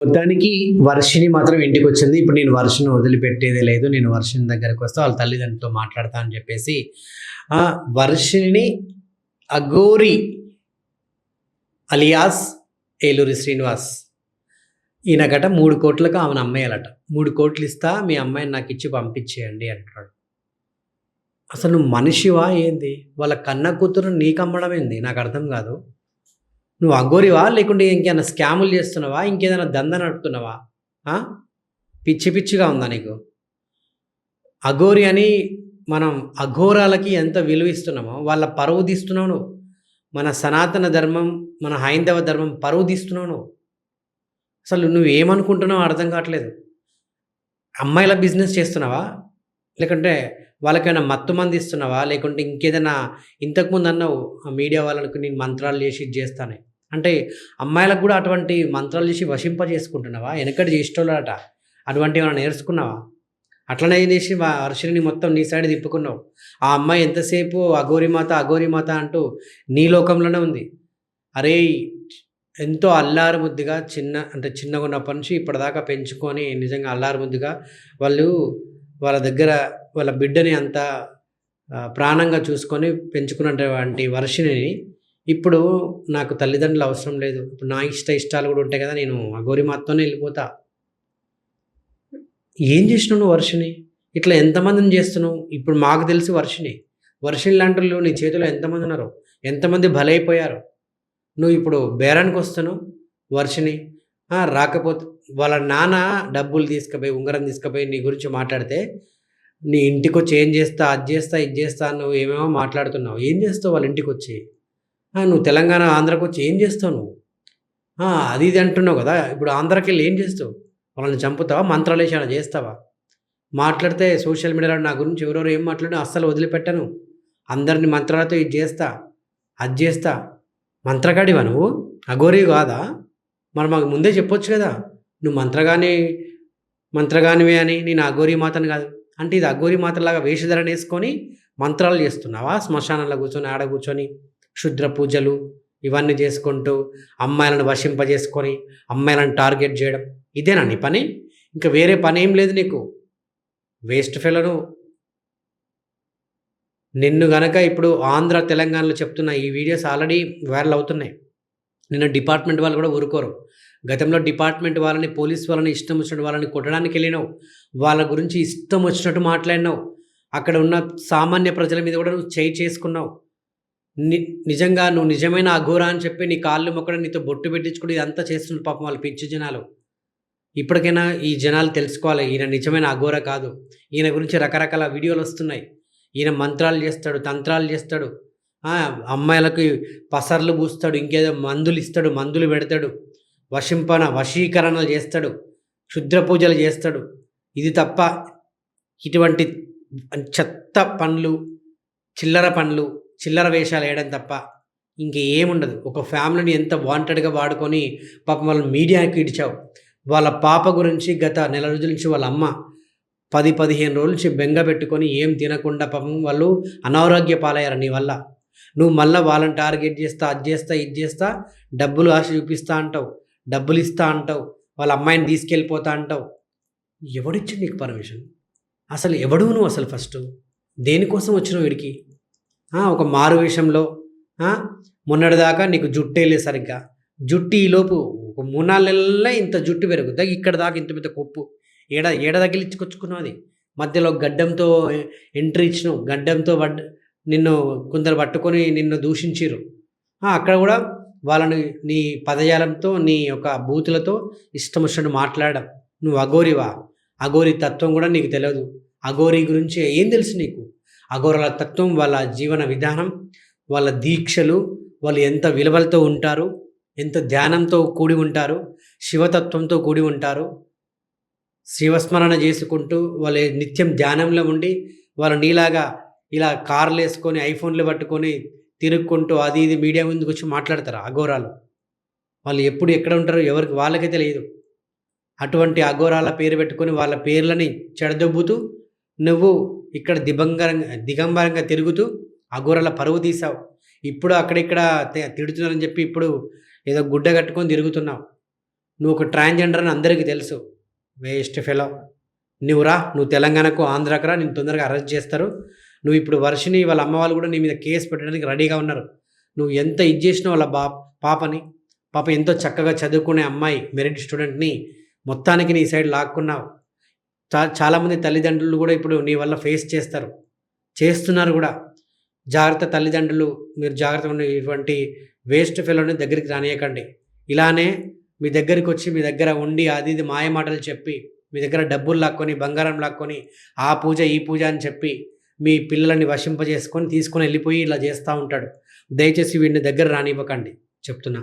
మొత్తానికి వర్షిని మాత్రం ఇంటికి వచ్చింది. ఇప్పుడు నేను వర్షను వదిలిపెట్టేదే లేదు. నేను వర్షిని దగ్గరకు వస్తే వాళ్ళ తల్లిదండ్రులతో మాట్లాడతా అని చెప్పేసి వర్షిని అగోరి అలియాస్ ఏలూరి శ్రీనివాస్ ఈయనగట మూడు కోట్లకు ఆమెను అమ్మేయాలట. మూడు కోట్లు ఇస్తా మీ అమ్మాయిని నాకు ఇచ్చి పంపించేయండి అంటాడు అసలు మనిషివా ఏంది? వాళ్ళ కన్న కూతురు నీకు అమ్మడం ఏంది నాకు అర్థం కాదు. నువ్వు అఘోరివా? లేకుంటే ఇంకేమైనా స్కాములు చేస్తున్నావా? ఇంకేదైనా దంద నడుపుతున్నావా? పిచ్చి పిచ్చిగా ఉందా నీకు? అఘోరి అని మనం అఘోరాలకి ఎంత విలువ ఇస్తున్నామో వాళ్ళ పరువు తీస్తున్నావు నువ్వు. మన సనాతన ధర్మం మన హైందవ ధర్మం పరువు తీస్తున్నావు నువ్వు. అసలు నువ్వు ఏమనుకుంటున్నావు అర్థం కావట్లేదు. అమ్మాయిల బిజినెస్ చేస్తున్నావా? లేకుంటే వాళ్ళకైనా మత్తు మంది ఇస్తున్నావా? లేకుంటే ఇంకేదైనా ఇంతకుముందు అన్నావు ఆ మీడియా వాళ్ళకు నేను మంత్రాలు చేసి ఇది చేస్తానే అంటే అమ్మాయిలకు కూడా అటువంటి మంత్రాలు చేసి వశింప చేసుకుంటున్నావా వెనకటి చేసేటోళ్ళట. అటువంటి ఏమైనా నేర్చుకున్నావా? అట్లనే చేసి మా అర్షుని మొత్తం నీ సైడ్ తిప్పుకున్నావు. ఆ అమ్మాయి ఎంతసేపు అఘోరిమాత అఘోరిమాత అంటూ నీ లోకంలోనే ఉంది. అరే ఎంతో అల్లారు ముద్దుగా చిన్న అంటే చిన్నగా ఉన్నప్పటి నుంచి ఇప్పటిదాకా పెంచుకొని నిజంగా అల్లారు ముద్దుగా వాళ్ళు వాళ్ళ దగ్గర వాళ్ళ బిడ్డని అంత ప్రాణంగా చూసుకొని పెంచుకున్నటువంటి వర్షిని ఇప్పుడు నాకు తల్లిదండ్రులు అవసరం లేదు. ఇప్పుడు నా ఇష్ట ఇష్టాలు కూడా ఉంటాయి కదా నేను ఆ గోరి మాతోనే వెళ్ళిపోతా. ఏం చేసినావు నువ్వు వర్షిని ఇట్లా ఎంతమందిని చేస్తున్నావు? ఇప్పుడు మాకు తెలిసి వర్షిని వర్షిని లాంటి నీ చేతిలో ఎంతమంది ఉన్నారు ఎంతమంది బలైపోయారు. నువ్వు ఇప్పుడు బేరానికి వస్తున్నావు వర్షిని రాకపోతే వాళ్ళ నాన్న డబ్బులు తీసుకుపోయి ఉంగరం తీసుకుపోయి నీ గురించి మాట్లాడితే నీ ఇంటికి వచ్చి ఏం చేస్తా అది చేస్తా ఇది చేస్తా నువ్వు ఏమేమో మాట్లాడుతున్నావు. ఏం చేస్తావు వాళ్ళ ఇంటికి వచ్చి నువ్వు తెలంగాణ ఆంధ్రకు వచ్చి ఏం చేస్తావు నువ్వు? అది ఇది అంటున్నావు కదా. ఇప్పుడు ఆంధ్రాకి వెళ్ళి ఏం చేస్తావు? వాళ్ళని చంపుతావా? మంత్రాలేశాన చేస్తావా? మాట్లాడితే సోషల్ మీడియాలో నా గురించి ఎవరెవరు ఏం మాట్లాడినా అస్సలు వదిలిపెట్టను. అందరిని మంత్రాలతో ఇది చేస్తా అది చేస్తా. మంత్రగాడివా నువ్వు? అఘోరి కాదా? మరి మాకు ముందే చెప్పొచ్చు కదా. నువ్వు మంత్రగానే మంత్రగానివే అని నేను అఘోరీ మాతను కాదు. అంటే ఇది అఘోరీ మాతలాగా వేషధరణ వేసుకొని మంత్రాలు చేస్తున్నావా? శ్మశానంలో కూర్చొని ఆడ కూర్చొని? క్షుద్ర పూజలు ఇవన్నీ చేసుకుంటూ అమ్మాయిలను వశింపజేసుకొని అమ్మాయిలను టార్గెట్ చేయడం. ఇదేనా నీ పని? ఇంకా వేరే పని ఏం లేదు నీకు. వేస్ట్ ఫెలను. నిన్ను గనక ఇప్పుడు ఆంధ్ర తెలంగాణలో చెప్తున్న ఈ వీడియోస్ ఆల్రెడీ వైరల్ అవుతున్నాయి. నిన్న డిపార్ట్మెంట్ వాళ్ళు కూడా ఊరుకోరు. గతంలో డిపార్ట్మెంట్ వాళ్ళని పోలీస్ వాళ్ళని ఇష్టం వచ్చినట్టు వాళ్ళని కొట్టడానికి వెళ్ళినావు. వాళ్ళ గురించి ఇష్టం వచ్చినట్టు మాట్లాడినావు. అక్కడ ఉన్న సామాన్య ప్రజల మీద కూడా నువ్వు చేయి చేసుకున్నావు. ని నిజంగా నువ్వు నిజమైన అఘోరా అని చెప్పి నీ కాళ్ళు మొక్కడం నీతో బొట్టు పెట్టించుకుని ఇదంతా చేస్తున్నారు పాపం వాళ్ళు పిచ్చి జనాలు. ఇప్పటికైనా ఈ జనాలు తెలుసుకోవాలి ఈయన నిజమైన అఘోర కాదు. ఈయన గురించి రకరకాల వీడియోలు వస్తున్నాయి. ఈయన మంత్రాలు చేస్తాడు తంత్రాలు చేస్తాడు. అమ్మాయిలకు పసర్లు పూస్తాడు ఇంకేదో మందులు ఇస్తాడు మందులు పెడతాడు. వశింపన వశీకరణలు చేస్తాడు. క్షుద్ర పూజలు చేస్తాడు. ఇది తప్ప ఇటువంటి చెత్త పనులు చిల్లర పనులు చిల్లర వేషాలు వేయడం తప్ప ఇంకేముండదు ఒక ఫ్యామిలీని ఎంత వాంటెడ్గా వాడుకొని పాపం వాళ్ళని మీడియాకి ఇడిచావు. వాళ్ళ పాప గురించి గత నెల రోజుల నుంచి వాళ్ళ అమ్మ పది పదిహేను రోజుల నుంచి బెంగ పెట్టుకొని ఏం తినకుండా పాపం వాళ్ళు అనారోగ్య పాలయ్యారు నీ వల్ల. నువ్వు మళ్ళీ వాళ్ళని టార్గెట్ చేస్తా అది చేస్తా ఇది చేస్తా డబ్బులు ఆశ చూపిస్తా అంటావు. డబ్బులు ఇస్తా అంటావు. వాళ్ళ అమ్మాయిని తీసుకెళ్ళిపోతా అంటావు. ఎవడిచ్చి నీకు పర్మిషన్? అసలు ఎవడు నువ్వు అసలు ఫస్ట్? దేనికోసం వచ్చినావు వీడికి ఒక మారు విషయంలో మొన్నటిదాకా నీకు జుట్టే లేదు సరిగ్గా. జుట్టు ఈలోపు ఒక మూడు నాలుగు నెలల్లో ఇంత జుట్టు పెరుగుద్దా? ఇక్కడ దాకా ఇంత పెద్ద కొప్పు. ఏడ ఏడ తగిలించుకొచ్చుకున్నావు అది? మధ్యలో గడ్డంతో ఎంట్రీ ఇచ్చినావు గడ్డంతో పడ్డ నిన్ను కొందరు పట్టుకొని నిన్ను దూషించిరు అక్కడ కూడా వాళ్ళని నీ పదజాలంతో నీ యొక్క బూతులతో ఇష్టం వచ్చినట్టు మాట్లాడడం. నువ్వు అఘోరివా? అఘోరి తత్వం కూడా నీకు తెలియదు అఘోరి గురించి ఏం తెలుసు నీకు? అఘోరాల తత్వం వాళ్ళ జీవన విధానం వాళ్ళ దీక్షలు వాళ్ళు ఎంత విలువలతో ఉంటారు ఎంత ధ్యానంతో కూడి ఉంటారు శివతత్వంతో కూడి ఉంటారు శివస్మరణ చేసుకుంటూ వాళ్ళ నిత్యం ధ్యానంలో ఉండి వాళ్ళు నీలాగా ఇలా కార్లు వేసుకొని ఐఫోన్లు పట్టుకొని తిరుక్కుంటూ అది ఇది మీడియా ముందుకు వచ్చి మాట్లాడతారు అఘోరాలు. వాళ్ళు ఎప్పుడు ఎక్కడ ఉంటారో ఎవరికి వాళ్ళకే తెలియదు. అటువంటి అఘోరాల పేరు పెట్టుకొని వాళ్ళ పేర్లని చెడదొబ్బుతూ నువ్వు ఇక్కడ దిబంగరంగా దిగంబరంగా తిరుగుతూ అఘోరల పరువు తీసావు ఇప్పుడు అక్కడిక్కడ తిడుతున్నారని చెప్పి ఇప్పుడు ఏదో గుడ్డ కట్టుకొని తిరుగుతున్నావు. నువ్వు ఒక ట్రాన్స్జెండర్ అని అందరికీ తెలుసు. Waste fellow. నువ్వు రా నువ్వు తెలంగాణకు ఆంధ్రాకు రా నేను తొందరగా అరెస్ట్ చేస్తారు. నువ్వు ఇప్పుడు వర్షిని వాళ్ళ అమ్మ వాళ్ళు కూడా నీ మీద కేసు పెట్టడానికి రెడీగా ఉన్నారు. నువ్వు ఎంత ఇది చేసినావు వాళ్ళ బా పాపని? పాప ఎంతో చక్కగా చదువుకునే అమ్మాయి మెరిట్ స్టూడెంట్ని మొత్తానికి నీ సైడ్ లాక్కున్నావు. చా చాలామంది తల్లిదండ్రులు కూడా ఇప్పుడు నీ వల్ల ఫేస్ చేస్తారు. చేస్తున్నారు కూడా. జాగ్రత్త తల్లిదండ్రులు మీరు జాగ్రత్తగా ఉండే ఇటువంటి వేస్ట్ ఫెలోని దగ్గరికి రానియకండి. ఇలానే మీ దగ్గరికి వచ్చి మీ దగ్గర ఉండి అది ఇది మాయ మాటలు చెప్పి మీ దగ్గర డబ్బులు లాక్కొని బంగారం లాక్కొని ఆ పూజ ఈ పూజ అని చెప్పి మీ పిల్లలని వశింపజేసుకొని తీసుకొని వెళ్ళిపోయి ఇలా చేస్తూ ఉంటాడు. దయచేసి వీడిని దగ్గర రానివ్వకండి. చెప్తున్నా.